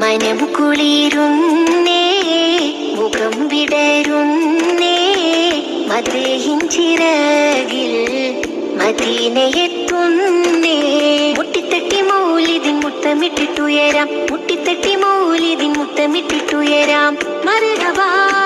മനം കുളിരുന്നേ മുഖം വിടരുന്നേ മദേഹിൻ ചിറകിൽ മദീനയെത്തുന്നേ. മുട്ടിത്തട്ടി മൗലിതിൻ മുത്തമിട്ടിട്ടുയരാം മുട്ടിത്തട്ടി മൗലിതിൻ മുത്തമിട്ടിട്ടുയരാം. മറുകബായ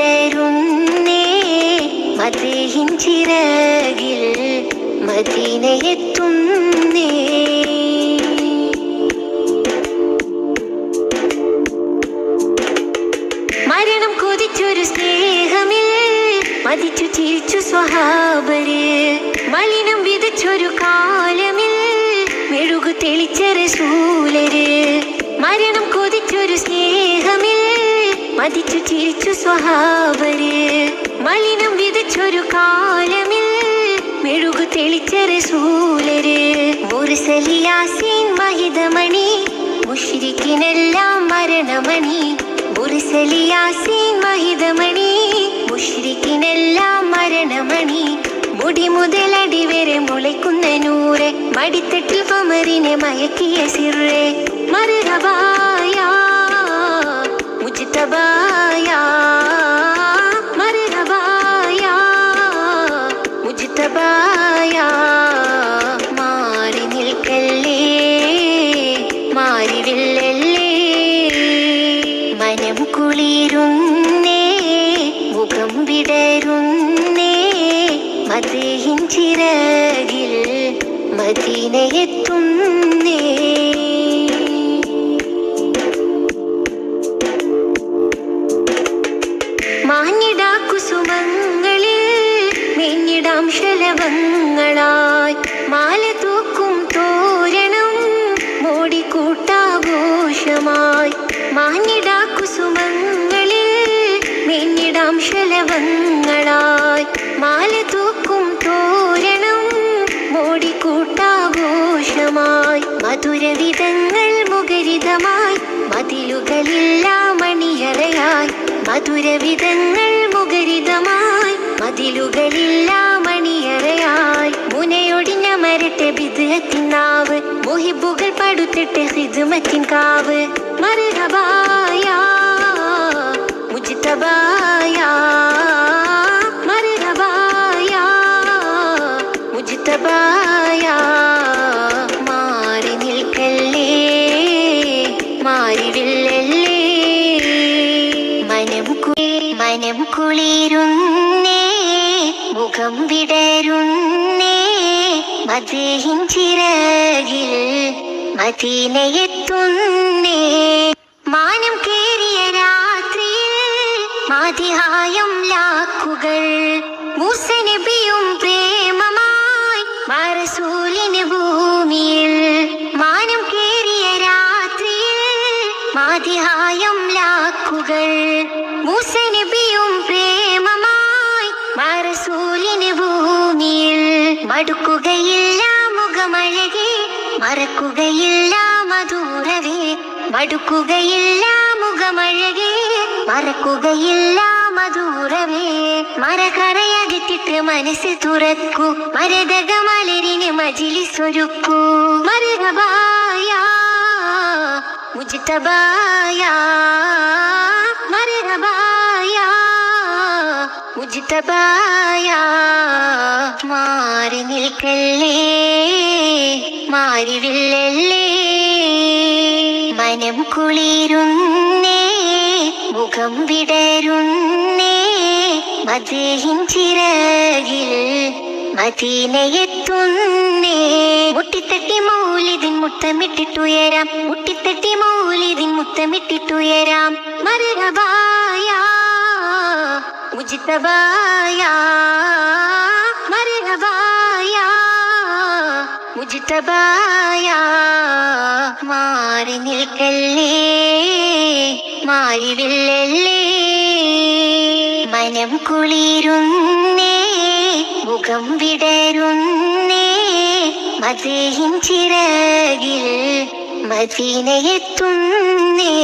മുഖം വിടരുന്നേ മതയിൻ ചിറകിൽ മദീനയെത്തുന്നേ മരണം കൊതിച്ചൊരു സ്നേഹമിൽ മതിച്ചു ചിരിച്ചു സ്വഹാബര് മലിനം വിതച്ചൊരു കാലമിൽ മെഴുകു തെളിച്ചെറ സൂലര്. മരണം കൊതിച്ചൊരു സ്നേഹമിൽ മതിച്ചു ചിരിച്ചു സ്വഹാവര്. മലിനം വിതച്ചൊരു കാലമിൽ മെഴുകു തെളിച്ചെറ സൂലര്. മുറിസലിയാസീൻ മഹിതമണി മുഷിരിക്കിനെല്ലാം മരണമണി. മുറിസലിയാസീൻ മഹിതമണി മുഷിരിക്കിനെല്ലാം മരണമണി. മുടി മുതലടി വരെ മുളയ്ക്കുന്ന നൂറെ. മടിത്തട്ടിൽ കമറിനെ മയക്കിയ സിറേ മറുകബായ മുജിതബായ മറുകബായ മുജിതബായ മാറി നിൽക്കല്ലേ മാറിവില്ലല്ലേ. മനം കുളിരുന്നേ മുഖം വിടരുന്നേ മതയിൻ ചിറകിൽ മദീനയെത്തുന്നേ. കുസുമങ്ങളിൽ മെഞ്ഞിടാം ശലഭങ്ങളായി. മാല തൂക്കും തോരണം മോടിക്കൂട്ടാഘോഷമായി. മാഞ്ഞിടാ കുസുമങ്ങളിൽ മെഞ്ഞിടാം ശലഭങ്ങളായി. മാല തൂക്കും തോരണം മോടിക്കൂട്ടാഘോഷമായി. മധുരവിധങ്ങൾ മുഖരിതമായി. മതിലുകളില്ല മണിയറയായി മധുരവിധങ്ങൾ മുഖരിതമായി മതിലുകളില്ല മണിയറയായി മുനയൊടിഞ്ഞ മരട്ടെ ബിദ്ഹത്തിനാവ് മുഹിബുകൾ പടുത്തിട്ട് ഹിദ്മത്തിൻ കാവ്. മറുകബായ മുജിതബായ മറുകബായ മുജിതബായ മാറി നിൽക്കല്ലേ മാറിവില്ലല്ലേ മനം മനം കുളിരുന്നേ മുഖം വിടരുന്നേ മതയിൻ ചിറകിൽ മദീനയെത്തുന്നേ. മാനം കേറിയ രാത്രിയിൽ മാതിഹായം ലാക്കുകൾ മൂസനബിയും പ്രേമമായി മാറസൂലിന് ഭൂമിയിൽ മടുക്കുകയില്ല മുഖമഴകെ മറക്കുകയില്ല മധുരവേ മടുക്കുകയില്ല മുഖമഴകെ മറക്കുകയില്ല മധുരവേ മരകറയകത്തിട്ട് മനസ്സ് തുറക്കൂ മരതക മലരിന് മജിലിസൊരുക്കൂ മരകബായ മുജിതബായ മരകബായ മുജിതബായ മാറി നിൽക്കല്ലേ മാറിവില്ലല്ലേ മനം കുളിരുന്നേ മുഖം വിടരുന്നേ മതയിൻ ചിറകിൽ മദീനയെത്തുന്നേ. മുട്ടിത്തട്ടി മൗലിതിൻ മുത്തമിട്ടിട്ടുയരാം മുട്ടിത്തട്ടി മൗലിതിൻ മുത്തമിട്ടിട്ടുയരാം. മറുകബായ മുജിതബായ മറുകബായ മുജിതബായ മാറി നിൽക്കല്ലേ മാറിവില്ലല്ലേ മനം കുളിരുന്നേ മുഖം വിടരുന്നേ. മതിയിൻ ചിറകിൽ മദീനയെത്തുന്നേ.